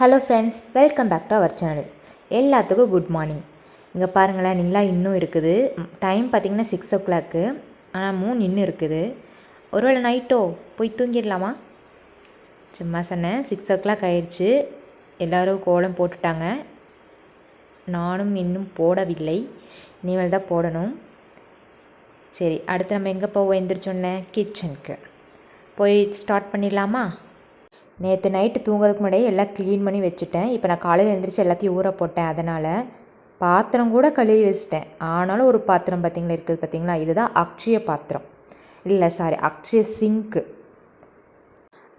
Hello friends welcome back to our channel எல்லாத்துக்கும் good morning இங்கே பாருங்களேன் நிலா இன்னும் இருக்குது. டைம் பார்த்தீங்கன்னா சிக்ஸ் ஓ கிளாக்கு ஆனால் மூணு இன்னும் இருக்குது. ஒருவேளை நைட்டோ போய் தூங்கிடலாமா? சும்மா சொன்னேன் சிக்ஸ் ஓ கிளாக் ஆயிடுச்சு எல்லோரும் கோலம் போட்டுட்டாங்க. நானும் இன்னும் போடவில்லை. இனிமேல் தான் போடணும். சரி அடுத்து நம்ம எங்கே போவோம்? எந்திரிச்சோன்னே கிச்சனுக்கு போய் ஸ்டார்ட் பண்ணிடலாமா? நேற்று நைட்டு தூங்குறதுக்கு முன்னாடியே எல்லாம் க்ளீன் பண்ணி வச்சுட்டேன். இப்போ நான் காலையில் எழுந்திரிச்சு எல்லாத்தையும் ஊற போட்டேன் அதனால். பாத்திரம் கூட கழுவி வச்சிட்டேன். ஆனாலும் ஒரு பாத்திரம் பார்த்திங்களா இருக்குது பார்த்தீங்களா இதுதான் அக்ஷய பாத்திரம். இல்லை சாரி அக்ஷய சிங்க்கு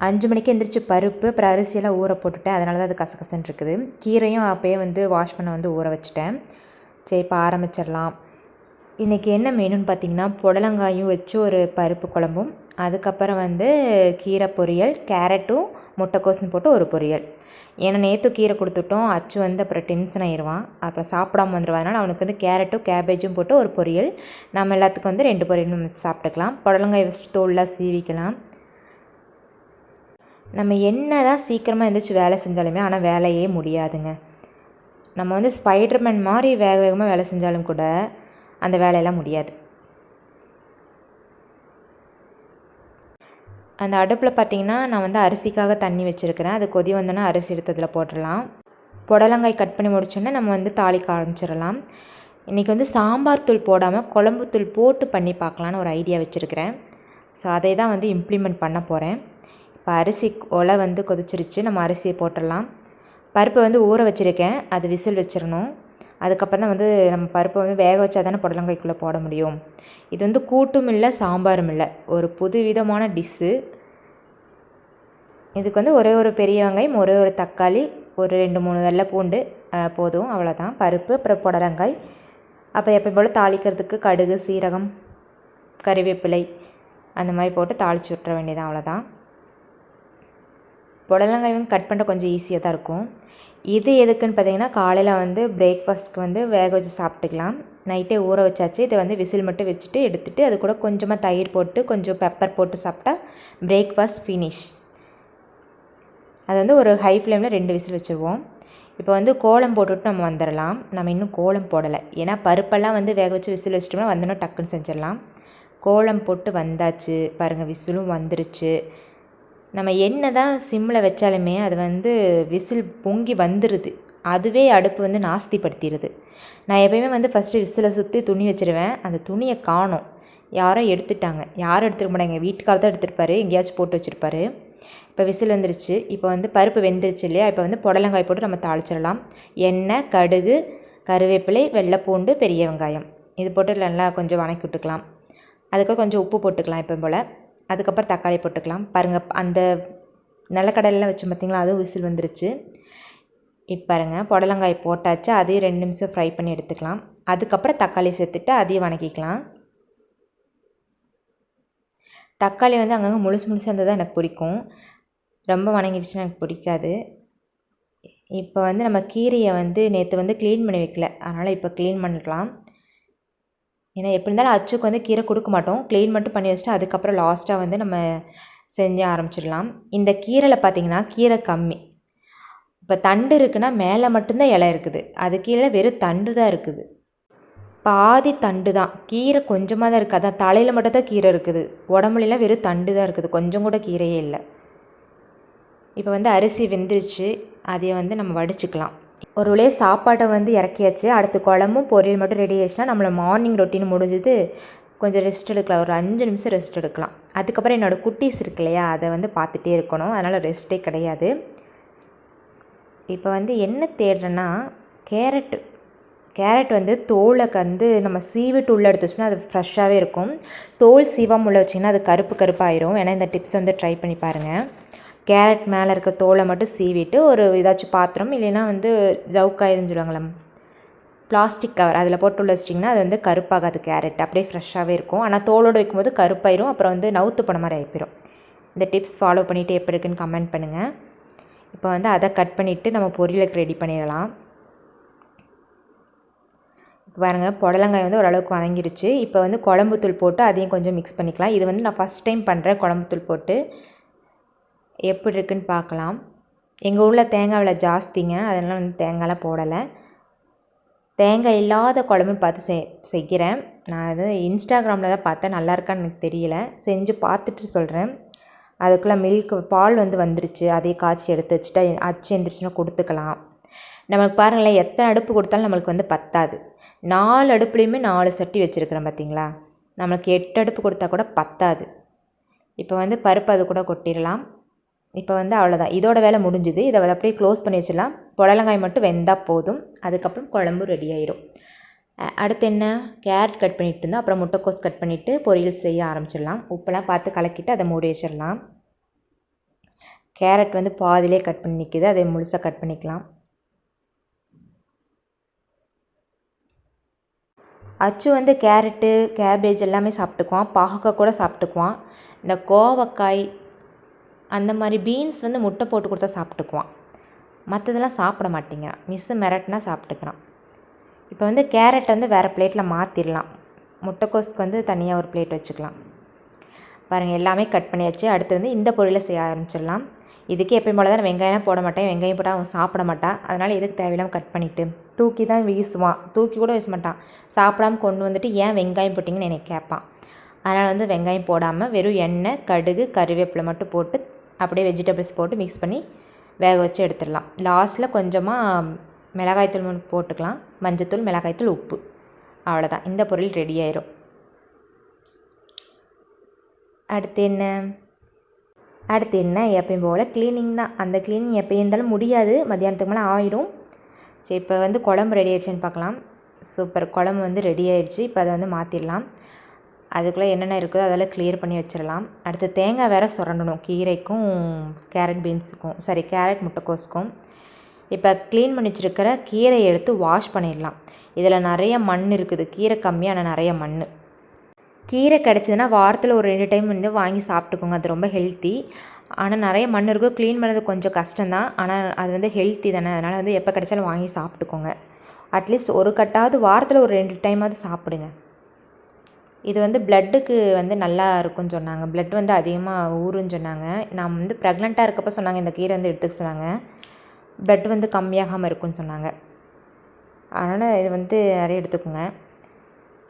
அஞ்சு மணிக்கு எந்திரிச்சு பருப்பு அப்புறம் அரிசியெல்லாம் ஊற போட்டுட்டேன். அதனால தான் அது கசகசன்னு இருக்குது. கீரையும் அப்போயே வந்து வாஷ் பண்ண வந்து ஊற வச்சுட்டேன். சரி இப்போ ஆரம்பிச்சிடலாம். இன்றைக்கி என்ன மெனுன்னு பார்த்திங்கன்னா புடலங்காயும் வச்சு ஒரு பருப்பு குழம்பும். அதுக்கப்புறம் வந்து கீரை பொரியல் கேரட்டும் முட்டைக்கோசுன்னு போட்டு ஒரு பொரியல். ஏன்னா நேற்று கீரை கொடுத்துட்டோம் அச்சு வந்து அப்புறம் டென்ஷன் ஆயிடுவான் அப்புறம் சாப்பிடாம வந்துடுவான் அதனால் அவனுக்கு வந்து கேரட்டும் கேபேஜும் போட்டு ஒரு பொரியல். நம்ம எல்லாத்துக்கும் வந்து ரெண்டு பொரியலும் வச்சு சாப்பிட்டுக்கலாம். புடலங்காய் வச்சுட்டு தோல்லாம் சீவிக்கலாம். நம்ம என்ன தான் சீக்கிரமாக எழுந்திரிச்சு வேலை செஞ்சாலுமே ஆனால் வேலையே முடியாதுங்க. நம்ம வந்து ஸ்பைடர்மேன் மாதிரி வேக வேகமாக வேலை செஞ்சாலும் கூட அந்த வேலையெல்லாம் முடியாது. அந்த அடுப்பில் பார்த்தீங்கன்னா நான் வந்து அரிசிக்காக தண்ணி வச்சுருக்கிறேன். அது கொதி வந்தோன்னா அரிசி எடுத்ததில் போட்டுடலாம். புடலங்காய் கட் பண்ணி முடிச்சோன்னே நம்ம வந்து தாளிக்க ஆரம்பிச்சிடலாம். இன்றைக்கி வந்து சாம்பார் தூள் போடாமல் குழம்பு தூள் போட்டு பண்ணி பார்க்கலான்னு ஒரு ஐடியா வச்சுருக்கிறேன். ஸோ அதை தான் வந்து இம்ப்ளிமெண்ட் பண்ண போகிறேன். இப்போ அரிசி ஒலை வந்து கொதிச்சிருச்சு. நம்ம அரிசியை போட்டுடலாம். பருப்பை வந்து ஊற வச்சுருக்கேன். அது விசில் வச்சிடணும். அதுக்கப்புறம் தான் வந்து நம்ம பருப்பை வந்து வேக வச்சா தானே புடலங்காய்க்குள்ளே போட முடியும். இது வந்து கூட்டும் இல்லை சாம்பாரும் இல்லை. ஒரு புது விதமான டிஷ்ஷு. இதுக்கு வந்து ஒரே ஒரு பெரிய வெங்காயம் ஒரே ஒரு தக்காளி ஒரு ரெண்டு மூணு வெள்ளை பூண்டு போதும். அவ்வளோதான். பருப்பு அப்புறம் புடலங்காய். அப்போ எப்போ போல் தாளிக்கிறதுக்கு கடுகு சீரகம் கறிவேப்பிலை அந்த மாதிரி போட்டு தாளித்து விட்டுற வேண்டியதான் அவ்வளோதான். புடலங்காயும் கட் பண்ணுற கொஞ்சம் ஈஸியாக தான் இருக்கும். இது எதுக்குன்னு பார்த்தீங்கன்னா காலையில் வந்து பிரேக்ஃபாஸ்ட்க்கு வந்து வேக வச்சு சாப்பிட்டுக்கலாம். நைட்டே ஊற வச்சாச்சு. இதை வந்து விசில் மட்டும் வச்சுட்டு எடுத்துகிட்டு அது கூட கொஞ்சமாக தயிர் போட்டு கொஞ்சம் பெப்பர் போட்டு சாப்பிட்டா பிரேக்ஃபாஸ்ட் ஃபினிஷ் அது வந்து ஒரு ஹை ஃப்ளேமில் ரெண்டு விசில் வச்சுருவோம். இப்போ வந்து கோலம் போட்டுவிட்டு நம்ம வந்துடலாம் நம்ம இன்னும் கோலம் போடலை. ஏன்னா பருப்பெல்லாம் வந்து வேக வச்சு விசில் வச்சிட்டோம்னா வந்தோன்னா டக்குன்னு செஞ்சிடலாம். கோலம் போட்டு வந்தாச்சு. பாருங்கள் விசிலும் வந்துருச்சு. நம்ம என்ன தான் சிம்மில் வச்சாலுமே அது வந்து விசில் பொங்கி வந்துடுது அதுவே அடுப்பு வந்து நாஸ்திப்படுத்திடுது நான் எப்பயுமே வந்து ஃபஸ்ட்டு விசிலை சுற்றி துணி வச்சுருவேன். அந்த துணியை காணும். யாரோ எடுத்துட்டாங்க. யாரும் எடுத்துக்க மாட்டாங்க. எங்கள் வீட்டுக்காரர் தான் எடுத்துருப்பாரு. எங்கேயாச்சும் போட்டு வச்சுருப்பாரு. இப்போ விசில் வந்துருச்சு. இப்போ வந்து பருப்பு வெந்துருச்சு இல்லையா? இப்போ வந்து புடலங்காய் போட்டு நம்ம தாளிச்சிடலாம். எண்ணெய் கடுகு கருவேப்பிலை வெள்ளைப்பூண்டு பெரிய வெங்காயம். இது போட்டு நல்லா கொஞ்சம் வணக்கி விட்டுக்கலாம். அதுக்கு கொஞ்சம் உப்பு போட்டுக்கலாம் இப்போ போல். அதுக்கப்புறம் தக்காளி போட்டுக்கலாம். பாருங்கள் அந்த நிலக்கடலாம் வச்சு பார்த்திங்களா அதுவும் விசில் வந்துருச்சு. இப்போ பாருங்கள் புடலங்காய் போட்டாச்சு அதையும் ரெண்டு நிமிஷம் ஃப்ரை பண்ணி எடுத்துக்கலாம். அதுக்கப்புறம் தக்காளி சேர்த்துட்டு அதையும் வணக்கிக்கலாம். தக்காளி வந்து அங்கங்கே முழுசு முழுசாக இருந்தால் தான் எனக்கு பிடிக்கும். ரொம்ப வணங்கிடுச்சுன்னா எனக்கு பிடிக்காது. இப்போ வந்து நம்ம கீரையை வந்து நேற்று வந்து க்ளீன் பண்ணி வைக்கல. அதனால் இப்போ க்ளீன் பண்ணிக்கலாம் ஏன்னா எப்படி இருந்தாலும் அச்சுக்கு வந்து கீரை கொடுக்க மாட்டோம். க்ளீன் மட்டும் பண்ணி வச்சுட்டு அதுக்கப்புறம் லாஸ்ட்டாக வந்து நம்ம செஞ்ச ஆரம்பிச்சிடலாம். இந்த கீரையில் பார்த்திங்கன்னா கீரை கம்மி. இப்போ தண்டு இருக்குன்னா மேலே மட்டும்தான் இலை இருக்குது. அது கீழே வெறும் தண்டு தான் இருக்குது. பாதி தண்டு தான். கீரை கொஞ்சமாக தான் இருக்குது அதான் தலையில் மட்டும் தான் கீரை இருக்குது. உடம்புலாம் வெறும் தண்டு தான் இருக்குது. கொஞ்சம் கூட கீரையே இல்லை. இப்போ வந்து அரிசி வெந்துருச்சு. அதை வந்து நம்ம வடிச்சுக்கலாம். ஒரு வழியாக சாப்பாட்டை வந்து இறக்கியாச்சு அடுத்து குழம்பும் பொரியல் மட்டும் ரெடி ஆயிடுச்சுன்னா நம்மளை மார்னிங் ரொட்டீன் முடிஞ்சது. கொஞ்சம் ரெஸ்ட் எடுக்கலாம். ஒரு அஞ்சு நிமிஷம் ரெஸ்ட் எடுக்கலாம். அதுக்கப்புறம் என்னோடய குட்டீஸ் இருக்கு இல்லையா அதை வந்து பார்த்துட்டே இருக்கணும். அதனால் ரெஸ்ட்டே கிடையாது. இப்போ வந்து என்ன தேடுறேன்னா கேரட்டு கேரட் வந்து தோலை வந்து நம்ம சீவிட்டு உள்ளே எடுத்து வச்சோம்னா அது ஃப்ரெஷ்ஷாகவே இருக்கும். தோல் சீவாமல் உள்ள வச்சிங்கன்னா அது கருப்பு கருப்பாயிரும். ஏன்னா இந்த டிப்ஸ் வந்து ட்ரை பண்ணி பாருங்கள் கேரட் மேலே இருக்க தோலை மட்டும் சீவிட்டு ஒரு ஏதாச்சும் பாத்திரம் இல்லைன்னா வந்து ஜவுக்காயுதுன்னு சொல்லுவாங்களே பிளாஸ்டிக் கவர் அதில் போட்டு உள்ள வச்சிட்டிங்கன்னா அது வந்து கருப்பாகாது கேரட். அப்படியே ஃப்ரெஷ்ஷாகவே இருக்கும். ஆனால் தோலோடு வைக்கும்போது கருப்பாயிரும் அப்புறம் வந்து நவுத்து போன மாதிரி ஆகிப்பிடும் இந்த டிப்ஸ் ஃபாலோ பண்ணிவிட்டு எப்படி இருக்குன்னு கமெண்ட் பண்ணுங்கள் இப்போ வந்து அதை கட் பண்ணிவிட்டு நம்ம பொரியலுக்கு ரெடி பண்ணிடலாம். இப்போ பாருங்கள் புடலங்காய் வந்து ஓரளவுக்கு வதங்கிருச்சு இப்போ வந்து குழம்புத்தூள் போட்டு அதையும் கொஞ்சம் மிக்ஸ் பண்ணிக்கலாம். இது வந்து நான் ஃபஸ்ட் டைம் பண்ணுறேன் குழம்புத்தூள் போட்டு. எப்படி இருக்குன்னு பார்க்கலாம். எங்கள் ஊரில் தேங்காய் விலை ஜாஸ்திங்க. அதனால் வந்து தேங்காய்லாம் போடலை. தேங்காய் இல்லாத குழம்புன்னு பார்த்து செய் செய்கிறேன். நான் அது இன்ஸ்டாகிராமில் தான் பார்த்தேன். நல்லா இருக்கான்னு எனக்கு தெரியல. செஞ்சு பார்த்துட்டு சொல்கிறேன் அதுக்குள்ளே மில்க் பால் வந்து வந்துருச்சு. அதையே காய்ச்சி எடுத்து வச்சுட்டா அச்சு எந்திரிச்சுன்னா கொடுத்துக்கலாம். நமக்கு பாருங்களேன் எத்தனை அடுப்பு கொடுத்தாலும் நம்மளுக்கு வந்து பத்தாது. நாலு அடுப்புலேயுமே நாலு சட்டி வச்சுருக்குறேன் பார்த்தீங்களா? நம்மளுக்கு எட்டு அடுப்பு கொடுத்தா கூட பத்தாது. இப்போ வந்து பருப்பு அது கூட கொட்டிடலாம். இப்போ வந்து அவ்வளோதான் இதோட வேலை முடிஞ்சுது. இதை அப்படியே க்ளோஸ் பண்ணி வச்சிடலாம். புடலங்காய் மட்டும் வெந்தால் போதும். அதுக்கப்புறம் குழம்பு ரெடி ஆயிரும். அடுத்து என்ன? கேரட் கட் பண்ணிட்டு இருந்தோம். அப்புறம் முட்டைக்கோஸ் கட் பண்ணிவிட்டு பொரியல் செய்ய ஆரம்பிச்சிடலாம். உப்பெல்லாம் பார்த்து கலக்கிட்டு அதை மூடி வச்சிடலாம். கேரட் வந்து பாதிலே கட் பண்ணி நிற்கிது அதை முழுசாக கட் பண்ணிக்கலாம். அச்சு வந்து கேரட்டு கேபேஜ் எல்லாமே சாப்பிட்டுக்குவான். பாகக்காய் கூட சாப்பிட்டுக்குவான். இந்த கோவக்காய் அந்த மாதிரி பீன்ஸ் வந்து முட்டை போட்டு கொடுத்தா சாப்பிட்டுக்குவான். மற்றதெல்லாம் சாப்பிட மாட்டேங்கிறான். மிஸ்ஸு மிரட்டினா சாப்பிட்டுக்கிறான். இப்போ வந்து கேரட் வந்து வேறு பிளேட்டில் மாற்றிடலாம் முட்டைக்கோஸ்க்கு வந்து தனியாக ஒரு பிளேட் வச்சுக்கலாம். பாருங்கள் எல்லாமே கட் பண்ணியாச்சு. அடுத்து வந்து இந்த பொரியலை செய்ய ஆரம்பிச்சிடலாம். இதுக்கு எப்பயும் போல தான் நான் வெங்காயம் போட மாட்டேன். வெங்காயம் போட்டால் அவன் சாப்பிட மாட்டான். அதனால் எதுக்கு தேவையில்லாமல் கட் பண்ணிவிட்டு தூக்கி தான் வீசுவான். தூக்கி கூட வீச மாட்டான். சாப்பிடாம கொண்டு வந்துட்டு ஏன் வெங்காயம் போட்டிங்கன்னு என்னை கேட்பான். அதனால் வந்து வெங்காயம் போடாமல் வெறும் எண்ணெய் கடுகு கருவேப்பிலை மட்டும் போட்டு அப்படியே வெஜிடபிள்ஸ் போட்டு மிக்ஸ் பண்ணி வேக வச்சு எடுத்துடலாம். லாஸ்ட்டில் கொஞ்சமாக மிளகாய்த்தூள் போட்டுக்கலாம். மஞ்சத்தூள் மிளகாய்த்தூள் உப்பு. அவ்வளோதான் இந்த பொருள் ரெடி ஆயிரும். அடுத்து என்ன? அடுத்து என்ன? எப்பயும் போல் க்ளீனிங் தான். அந்த க்ளீனிங் எப்போ இருந்தாலும் முடியாது. மத்தியானத்துக்கு மேலே ஆயிரும். சரி இப்போ வந்து குழம்பு ரெடி ஆயிடுச்சுன்னு பார்க்கலாம். சூப்பர் குழம்பு வந்து ரெடி ஆயிடுச்சு. இப்போ அதை வந்து மாற்றிடலாம் அதுக்குள்ளே என்னென்ன இருக்குதோ அதெல்லாம் கிளியர் பண்ணி வச்சிடலாம் அடுத்து தேங்காய் வேற சுரண்டணும். கீரைக்கும் கேரட் பீன்ஸுக்கும் சாரி கேரட் முட்டைக்கோஸுக்கும். இப்போ க்ளீன் பண்ணி வச்சுருக்கிற கீரையை எடுத்து வாஷ் பண்ணிடலாம். இதில் நிறைய மண் இருக்குது. கீரை கம்மியான நிறைய மண். கீரை கிடச்சிதுன்னா வாரத்தில் ஒரு ரெண்டு டைம் வந்து வாங்கி சாப்பிட்டுக்கோங்க. அது ரொம்ப ஹெல்த்தி ஆனால் நிறைய மண் இருக்கும். க்ளீன் பண்ணது கொஞ்சம் கஷ்டம்தான். ஆனால் அது வந்து ஹெல்த்தி தானே. அதனால் வந்து எப்போ கிடைச்சாலும் வாங்கி சாப்பிட்டுக்கோங்க. அட்லீஸ்ட் ஒரு கட்டாவது வாரத்தில் ஒரு ரெண்டு டைமாவது சாப்பிடுங்க. இது வந்து பிளட்டுக்கு வந்து நல்லா இருக்கும்னு சொன்னாங்க. பிளட் வந்து அதிகமாக ஊறுன்னு சொன்னாங்க. நான் வந்து ப்ரெக்னெண்ட்டாக இருக்கப்போ சொன்னாங்க இந்த கீரை வந்து எடுத்துக்க சொன்னாங்க. பிளட் வந்து கம்மியாகாமல் இருக்கும்னு சொன்னாங்க. அதனால் இது வந்து நிறைய எடுத்துக்கோங்க.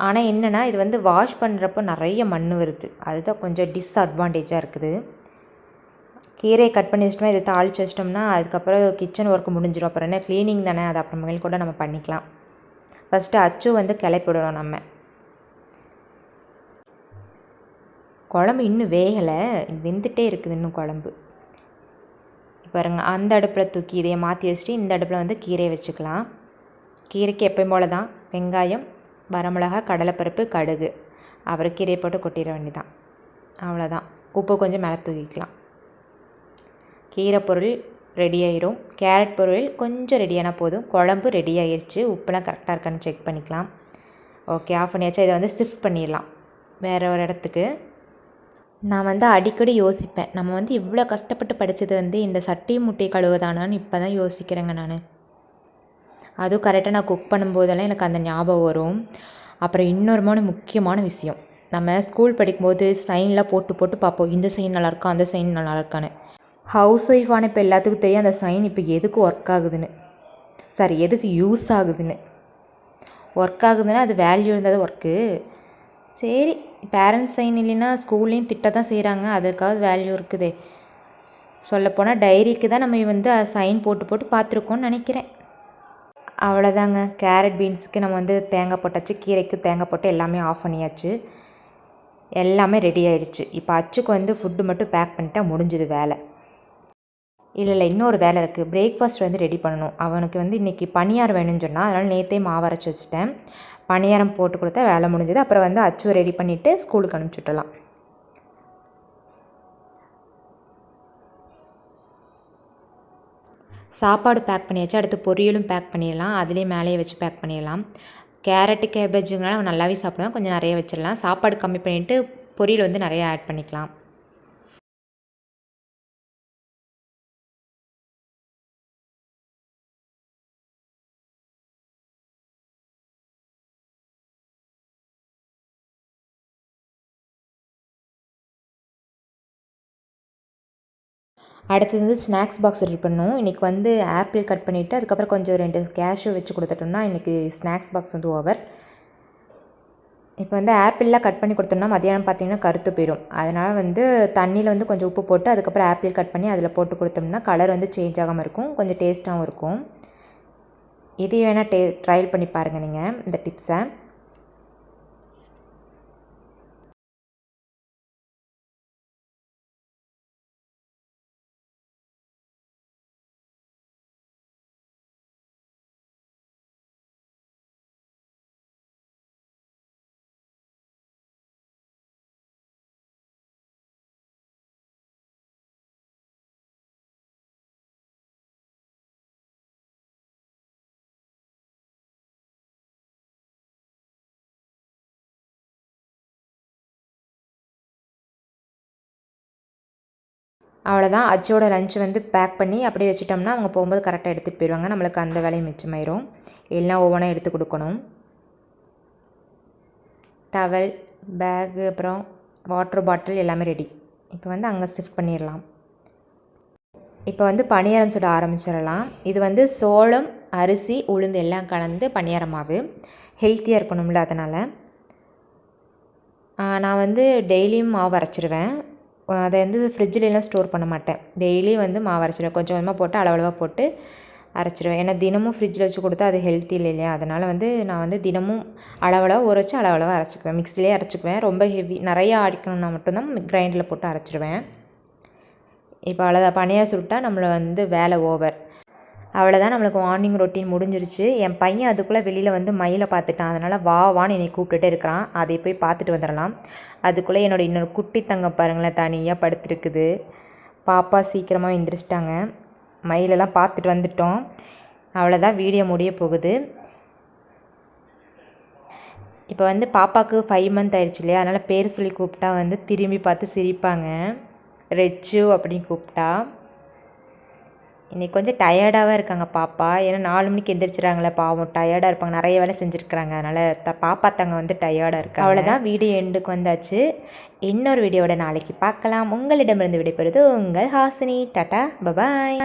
ஆனால் என்னென்னா இது வந்து வாஷ் பண்ணுறப்போ நிறைய மண் வருது. அதுதான் கொஞ்சம் டிஸ்அட்வான்டேஜாக இருக்குது. கீரையை கட் பண்ணி வச்சிட்டோம்னா இதை தாளித்து வச்சிட்டோம்னா அதுக்கப்புறம் கிச்சன் ஒர்க் முடிஞ்சிடும். அப்புறம் என்ன க்ளீனிங் தானே அது அப்புறமேல் கூட நம்ம பண்ணிக்கலாம். ஃபஸ்ட்டு அச்சு வந்து கிளப்பி விடணும் நம்ம. குழம்பு இன்னும் வேகலை. வெந்துட்டே இருக்குது இன்னும் குழம்பு. பாருங்க அந்த அடுப்பில் தூக்கி இதையை மாற்றி வச்சுட்டு இந்த அடுப்பில் வந்து கீரையை வச்சுக்கலாம். கீரைக்கு எப்பயும் போல தான். வெங்காயம் வரமிளகா கடலைப்பருப்பு கடுகு. அப்புறம் கீரையை போட்டு கொட்டிட வேண்டிதான் அவ்வளோதான் உப்பு கொஞ்சம் மேலே தூக்கிக்கலாம். கீரை பொருள் ரெடி ஆயிரும். கேரட் பொருள் கொஞ்சம் ரெடியானால் போதும். குழம்பு ரெடி ஆயிடுச்சு உப்புலாம் கரெக்டாக இருக்கான்னு செக் பண்ணிக்கலாம். ஓகே ஆஃப் பண்ணியாச்சா. இதை வந்து ஷிஃப்ட் பண்ணிடலாம். வேறு ஒரு இடத்துக்கு. நான் வந்து அடிக்கடி யோசிப்பேன். நம்ம வந்து இவ்வளோ கஷ்டப்பட்டு படித்தது வந்து இந்த சட்டி முட்டை கழுவுதானான்னு இப்போ தான் யோசிக்கிறேங்க நான். அதுவும் கரெக்டாக நான் குக் பண்ணும்போதெல்லாம் எனக்கு அந்த ஞாபகம் வரும். அப்புறம் இன்னொரு மூணு முக்கியமான விஷயம். நம்ம ஸ்கூல் படிக்கும்போது சைன்லாம் போட்டு போட்டு பார்ப்போம். இந்த சைன் நல்லாயிருக்கா அந்த சைன் நல்லாயிருக்கான்னு ஹவுஸ் ஒய்ஃபான இப்போ எல்லாத்துக்கும் தெரியும் அந்த சைன் இப்போ எதுக்கு ஒர்க் ஆகுதுன்னு. சாரி எதுக்கு யூஸ் ஆகுதுன்னு. ஒர்க் ஆகுதுன்னா அது வேல்யூ இருந்தால் ஒர்க்கு சரி பேரண்ட்ஸ் சைன் இல்லைன்னா ஸ்கூல்லேயும் திட்ட தான் செய்கிறாங்க அதுக்காக வேல்யூ இருக்குதே. சொல்லப்போனால் டைரிக்கு தான் நம்ம வந்து சைன் போட்டு போட்டு பார்த்துருக்கோம்னு நினைக்கிறேன். அவ்வளோதாங்க கேரட் பீன்ஸுக்கு நம்ம வந்து தேங்காய் போட்டாச்சு கீரைக்கும் தேங்காய் போட்டு எல்லாமே ஆஃப் பண்ணியாச்சு. எல்லாமே ரெடி ஆயிடுச்சு. இப்போ அச்சுக்கு வந்து ஃபுட்டு மட்டும் பேக் பண்ணிட்டா முடிஞ்சுது வேலை. இல்லை இல்லை இன்னொரு வேலை இருக்குது பிரேக்ஃபாஸ்ட் வந்து ரெடி பண்ணணும். அவனுக்கு வந்து இன்றைக்கி பனியார் வேணும்னு சொன்னால் அதனால் நேற்றே மாவு அரைச்சி வச்சுட்டேன். பணியாரம் போட்டு கொடுத்தா வேலை முடிஞ்சது. அப்புறம் வந்து அச்சு ரெடி பண்ணிவிட்டு ஸ்கூலுக்கு அனுப்பிச்சுட்டலாம். சாப்பாடு பேக் பண்ணியாச்சு. அடுத்து பொரியலும் பேக் பண்ணிடலாம். அதுலேயும் மேலேயே வச்சு பேக் பண்ணிடலாம். கேரட்டு கேபேஜுங்களாம் நல்லாவே சாப்பிடுவேன். கொஞ்சம் நிறைய வச்சிடலாம். சாப்பாடு கம்மி பண்ணிவிட்டு பொரியல் வந்து நிறைய ஆட் பண்ணிக்கலாம். அடுத்தது வந்து ஸ்நாக்ஸ் பாக்ஸ் ரெடி பண்ணணும். இன்றைக்கி வந்து ஆப்பிள் கட் பண்ணிவிட்டு அதுக்கப்புறம் கொஞ்சம் ரெண்டு கேஷ்யூ வச்சு கொடுத்துட்டோம்னா இன்றைக்கி ஸ்நாக்ஸ் பாக்ஸ் வந்து ஓவர் இப்போ வந்து ஆப்பிள்லாம் கட் பண்ணி கொடுத்தோம்னா மதியானம் பார்த்தீங்கன்னா கருத்து போயிடும் அதனால் வந்து தண்ணியில் வந்து கொஞ்சம் உப்பு போட்டு அதுக்கப்புறம் ஆப்பிள் கட் பண்ணி அதில் போட்டு கொடுத்தோம்னா கலர் வந்து சேஞ்ச் ஆகாமல் இருக்கும். கொஞ்சம் டேஸ்ட்டாகவும் இருக்கும். இதையும் வேணால் டே ட்ரையல் பண்ணி பாருங்கள் நீங்கள் இந்த டிப்ஸை அவ்வளோதான் அச்சோட லஞ்ச் வந்து பேக் பண்ணி அப்படியே வச்சுட்டோம்னா அவங்க போகும்போது கரெக்டாக எடுத்துகிட்டு போயிடுவாங்க நம்மளுக்கு அந்த வேலையும் மிச்சமாயிரும். எல்லாம் ஒவ்வொன்றா எடுத்து கொடுக்கணும். டவல் பேகு அப்புறம் வாட்டர் பாட்டில் எல்லாமே ரெடி இப்போ வந்து அங்கே ஷிஃப்ட் பண்ணிடலாம் இப்போ வந்து பணியாரம் சுட ஆரம்பிச்சிடலாம் இது வந்து சோளம் அரிசி உளுந்து எல்லாம் கலந்து பணியாரம் மாவு. ஹெல்த்தியாக இருக்கணும்ல அதனால். நான் வந்து டெய்லியும் மாவு அரைச்சிருவேன். அதை வந்து ஃப்ரிட்ஜிலலாம் ஸ்டோர் பண்ண மாட்டேன். டெய்லி வந்து மாவு அரைச்சிடுவேன் கொஞ்சம் கொஞ்சமாக போட்டு அளவளவாக போட்டு அரைச்சிடுவேன் ஏன்னா தினமும் ஃப்ரிட்ஜில் வச்சு கொடுத்தா அது ஹெல்த்தி இல்லை இல்லையா? அதனால் வந்து நான் வந்து தினமும் அளவளவாக ஊற வச்சு அளவளவாக அரைச்சிக்குவேன் மிக்ஸிலே அரைச்சிக்குவேன். ரொம்ப ஹெவி நிறையா அரைக்கணும்னா மட்டும்தான் கிரைண்டரில் போட்டு அரைச்சிடுவேன் இப்போ அவ்வளோதான் பனியாக சுட்டால் நம்மளை வந்து வேலை ஓவர் அவ்வளோதான் நம்மளுக்கு மார்னிங் ரொட்டீன் முடிஞ்சிருச்சு. என் பையன் அதுக்குள்ளே வெளியில் வந்து மயிலை பார்த்துட்டான். அதனால் வா வான்னு என்னை கூப்பிட்டுட்டே இருக்கிறான். அதை போய் பார்த்துட்டு வந்துடலாம். அதுக்குள்ளே என்னோடய இன்னொரு குட்டி தங்க பாருங்களேன் தனியாக படுத்துருக்குது. பாப்பா சீக்கிரமாக எந்திரிச்சிட்டாங்க. மயிலெல்லாம் பார்த்துட்டு வந்துட்டோம். அவ்வளோதான் வீடியோ முடிய போகுது. இப்போ வந்து பாப்பாவுக்கு ஃபைவ் மந்த் ஆயிடுச்சு இல்லையா? அதனால் பேர் சொல்லி கூப்பிட்டா வந்து திரும்பி பார்த்து சிரிப்பாங்க. ரெச்சு அப்படின்னு கூப்பிட்டா. இன்றைக்கி கொஞ்சம் டயர்டாகவே இருக்காங்க பாப்பா. ஏன்னா நாலு மணிக்கு எந்திரிச்சிடறாங்களே பாவம். டயர்டாக இருப்பாங்க. நிறைய வேலை செஞ்சுருக்குறாங்க. அதனால் த பாப்பா தங்க வந்து டயர்டாக இருக்கா அவ்வளோதான் வீடியோ எண்டுக்கு வந்தாச்சு. இன்னொரு வீடியோவோட நாளைக்கு பார்க்கலாம். உங்களிடமிருந்து விடைபெறுது உங்கள் ஹாசினி. Tata bye bye.